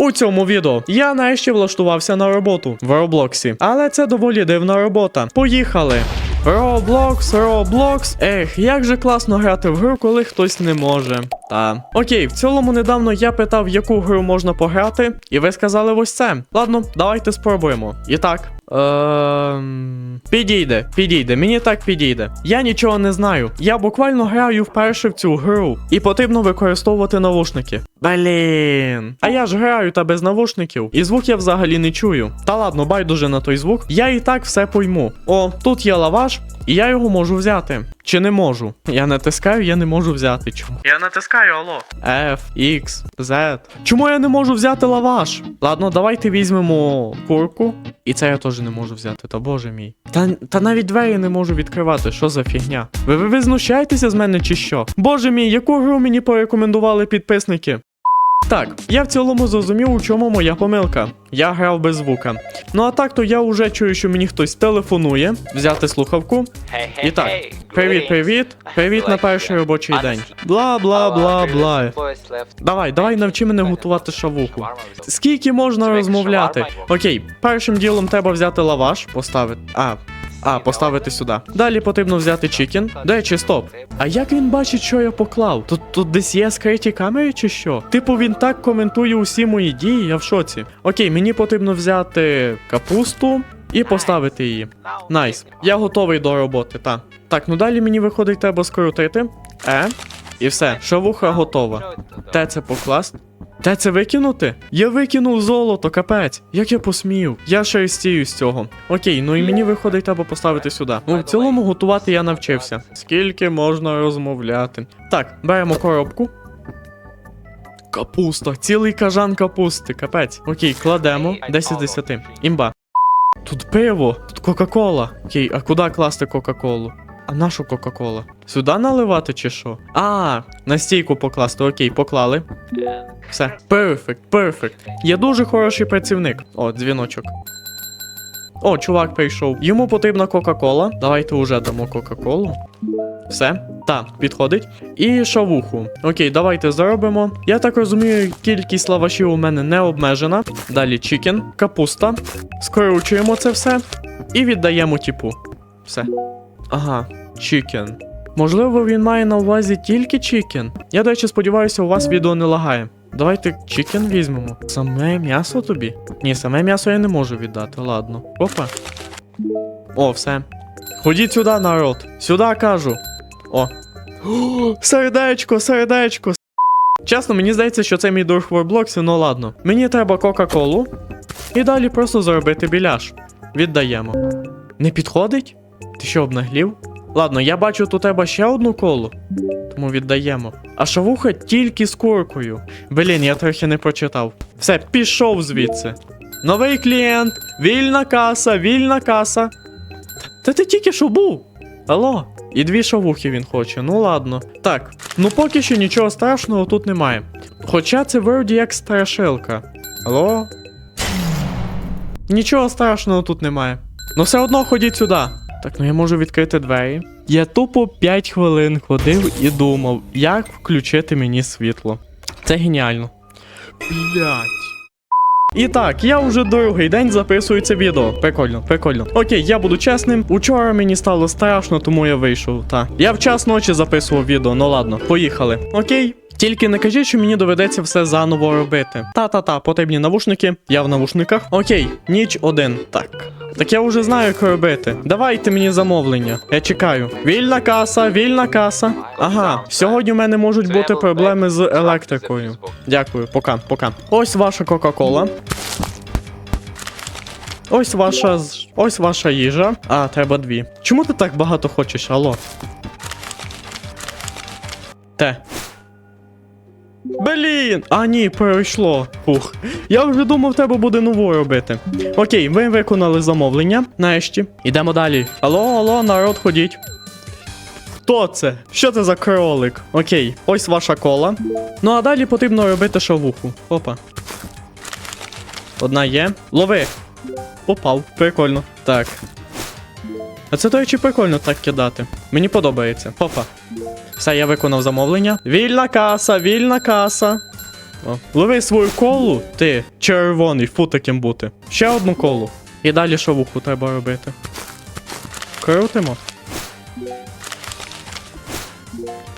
У цьому відео я нарешті влаштувався на роботу в Роблоксі, але це доволі дивна робота. Поїхали! Роблокс, Роблокс. Ех, як же класно грати в гру, коли хтось не може. Та. Окей, в цілому недавно я питав, яку гру можна пограти, і ви сказали ось це. Ладно, давайте спробуємо. І так. Ем... Підійде, підійде, мені так підійде. Я нічого не знаю. Я буквально граю вперше в цю гру, і потрібно використовувати навушники. Блін. А я ж граю та без навушників, і звук я взагалі не чую. Та ладно, байдуже на той звук. Я і так все пойму. О, тут є лаваш, і я його можу взяти. Чи не можу? Я натискаю, я не можу взяти. Чому? Я натискаю, алло. F, X, Z. Чому я не можу взяти лаваш? Ладно, давайте візьмемо курку. І це я теж не можу взяти, та боже мій. Та, та навіть двері не можу відкривати. Що за фігня? Ви, ви, ви знущаєтеся з мене чи що? Боже мій, яку гру мені порекомендували підписники? Так, я в цілому зрозумів, у чому моя помилка. Я грав без звука. Ну а так то я вже чую, що мені хтось телефонує, взяти слухавку. І так, привіт, привіт, привіт на перший робочий день. Бла бла бла бла. Давай, давай навчи мене готувати шавуху. Скільки можна розмовляти? Окей, першим ділом треба взяти лаваш, поставити. А. А, поставити сюди. Далі потрібно взяти чікен. До речі, стоп. А як він бачить, що я поклав? Тут тут десь є скриті камери чи що? Типу він так коментує усі мої дії, я в шоці. Окей, мені потрібно взяти капусту і поставити її. Найс. Я готовий до роботи, та. Так, ну далі мені виходить, треба скрутити. Е. І все, шавуха готова. Де це покласти? Де це викинути? Я викинув золото, капець. Як я посмів? Я ще стію з цього. Окей, ну і мені виходить, треба поставити сюди. Ну, в цілому готувати я навчився. Скільки можна розмовляти? Так, беремо коробку. Капуста, цілий кажан капусти, капець. Окей, кладемо. 10 з 10. Імба. Тут пиво, тут Кока-Кола. Окей, а куди класти Кока-Колу? А нашу Кока-Кола? Сюди наливати чи що? А, на стійку покласти. Окей, поклали. Все. Перфект, перфект. Я дуже хороший працівник. О, дзвіночок. О, чувак прийшов. Йому потрібна Кока-Кола. Давайте уже дамо Кока-Колу. Все. Так, підходить. І шавуху. Окей, давайте заробимо. Я так розумію, кількість лавашів у мене не обмежена. Далі чікен, капуста. Скручуємо це все. І віддаємо типу. Все. Ага, чікен. Можливо, він має на увазі тільки чікен. Я, до речі, сподіваюся, у вас відео не лагає. Давайте чікен візьмемо. Саме м'ясо тобі? Ні, саме м'ясо я не можу віддати, ладно. Опа. О, все. Ходіть сюди, народ. Сюди кажу. О. Сердечко, сердечко. Чесно, мені здається, що це мій друг Роблоксі, ну ладно. Мені треба Кока-Колу. І далі просто заробити біляш. Віддаємо. Не підходить? Ти що, обнаглів? Ладно, я бачу, тут треба ще одну колу. Тому віддаємо. А шавуха тільки з куркою. Блін, я трохи не прочитав. Все, пішов звідси. Новий клієнт, вільна каса, вільна каса. Та ти тільки що був. Алло. І дві шавухи він хоче, ну ладно. Так, ну поки що нічого страшного тут немає. Хоча це вроді як страшилка. Алло? Нічого страшного тут немає. Ну все одно ходіть сюди. Так, ну я можу відкрити двері. Я тупо 5 хвилин ходив і думав, як включити мені світло. Це геніально. Блять. І так, я вже другий день записую це відео. Прикольно, прикольно. Окей, я буду чесним. Учора мені стало страшно, тому я вийшов. Та. Я в час ночі записував відео, ну ладно, поїхали. Окей. Тільки не кажіть, що мені доведеться все заново робити. Та-та-та, потрібні навушники. Я в навушниках. Окей, ніч один. Так. Так я вже знаю, як робити. Давайте мені замовлення. Я чекаю. Вільна каса, вільна каса. Ага, сьогодні у мене можуть бути проблеми з електрикою. Дякую, пока, пока. Ось ваша Кока-Кола. Ось ваша. Ось ваша їжа. А, треба дві. Чому ти так багато хочеш, алло? Те. Блін! А ні, пройшло. Фух. Я вже думав, треба буде нову робити. Окей, ви виконали замовлення. Нарешті. Ідемо далі. Алло, алло, народ, ходіть. Хто це? Що це за кролик? Окей, ось ваша кола. Ну а далі потрібно робити шавуху. Опа. Одна є. Лови. Попав. Прикольно. Так. А це, до речі, прикольно так кидати. Мені подобається. Опа. Все, я виконав замовлення. Вільна каса, вільна каса. О. Лови свою колу, ти червоний, фу таким бути. Ще одну колу. І далі шавуху треба робити. Крутимо.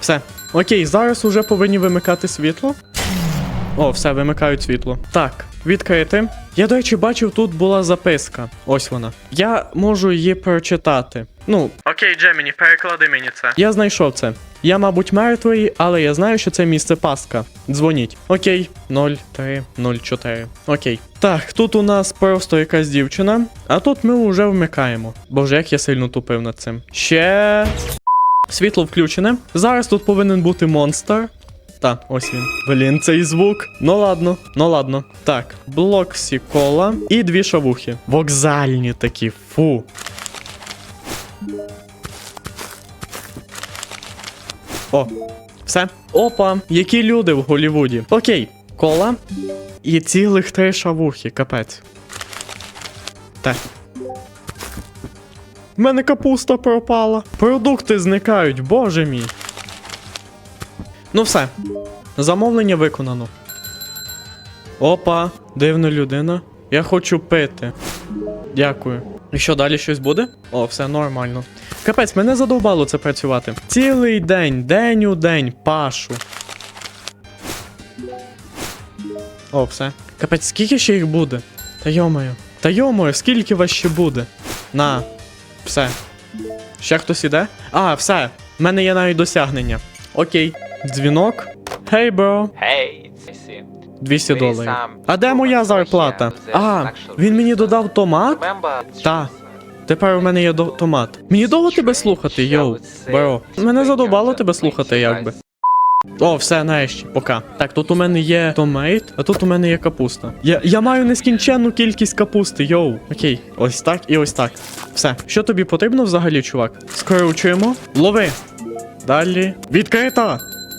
Все. Окей, зараз уже повинні вимикати світло. О, все, вимикають світло. Так, відкрити. Я, до речі, бачив, тут була записка. Ось вона. Я можу її прочитати. Ну. Окей, Джеміні, переклади мені це. Я знайшов це. Я, мабуть, мертвий, але я знаю, що це місце пастка. Дзвоніть. Окей, 0304. Окей. Так, тут у нас просто якась дівчина, а тут ми вже вмикаємо. Боже, як я сильно тупив над цим. Ще. Світло включене. Зараз тут повинен бути монстр. Та, ось він. Блін, цей звук. Ну ладно, ну ладно. Так, блоксі кола і дві шавухи. Вокзальні такі, фу. О, все. Опа, які люди в Голлівуді. Окей, кола і цілих три шавухи, капець. Так. В мене капуста пропала. Продукти зникають, боже мій. Ну все. Замовлення виконано. Опа, дивна людина. Я хочу пити. Дякую. І що далі щось буде? О, все нормально. Капець, мене задовбало це працювати. Цілий день, день у день, пашу. О, все. Капець, скільки ще їх буде? Та йомаю. Та йомаю, скільки вас ще буде? На. Все. Ще хтось іде? А, все. В мене є навіть досягнення. Окей. Дзвінок. Хей, бро. It's 200 доларів. А де моя зарплата? А, він мені додав томат? Та. Тепер у мене є томат. Мені довго тебе слухати, йоу, бро. Мене задовбало тебе слухати, якби. О, все, нарешті, пока. Так, тут у мене є томейт, а тут у мене є капуста. Я, я маю нескінченну кількість капусти, йоу. Окей, ось так і ось так. Все. Що тобі потрібно взагалі, чувак? Скручуємо. Лови. Далі. Відкрита!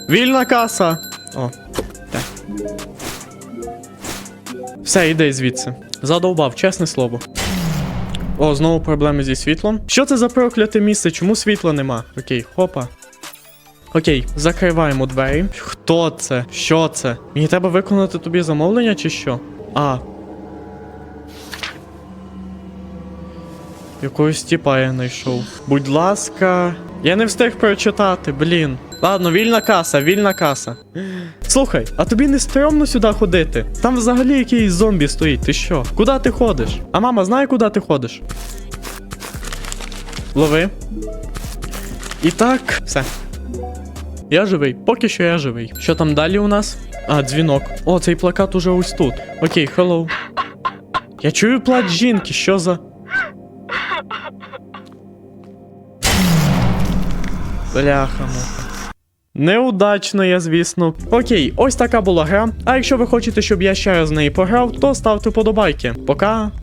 Вільна каса! О, так. Все, іди звідси. Задовбав, чесне слово. О, знову проблеми зі світлом. Що це за прокляте місце? Чому світла нема? Окей, хопа. Окей, закриваємо двері. Хто це? Що це? Мені треба виконати тобі замовлення чи що? А. Якогось тіпа я знайшов. Будь ласка. Я не встиг прочитати, блін. Ладно, вільна каса, вільна каса. Слухай, а тобі не стрьомно сюди ходити? Там взагалі якийсь зомбі стоїть, ти що? Куди ти ходиш? А мама знає, куди ти ходиш? Лови. І так, все. Я живий, поки що я живий. Що там далі у нас? А, дзвінок. О, цей плакат уже ось тут. Окей, hello. Я чую плач жінки, що за. Бляха муха. Неудачно я, звісно. Окей, ось така була гра. А якщо ви хочете, щоб я ще раз в неї пограв, то ставте подобайки. Пока.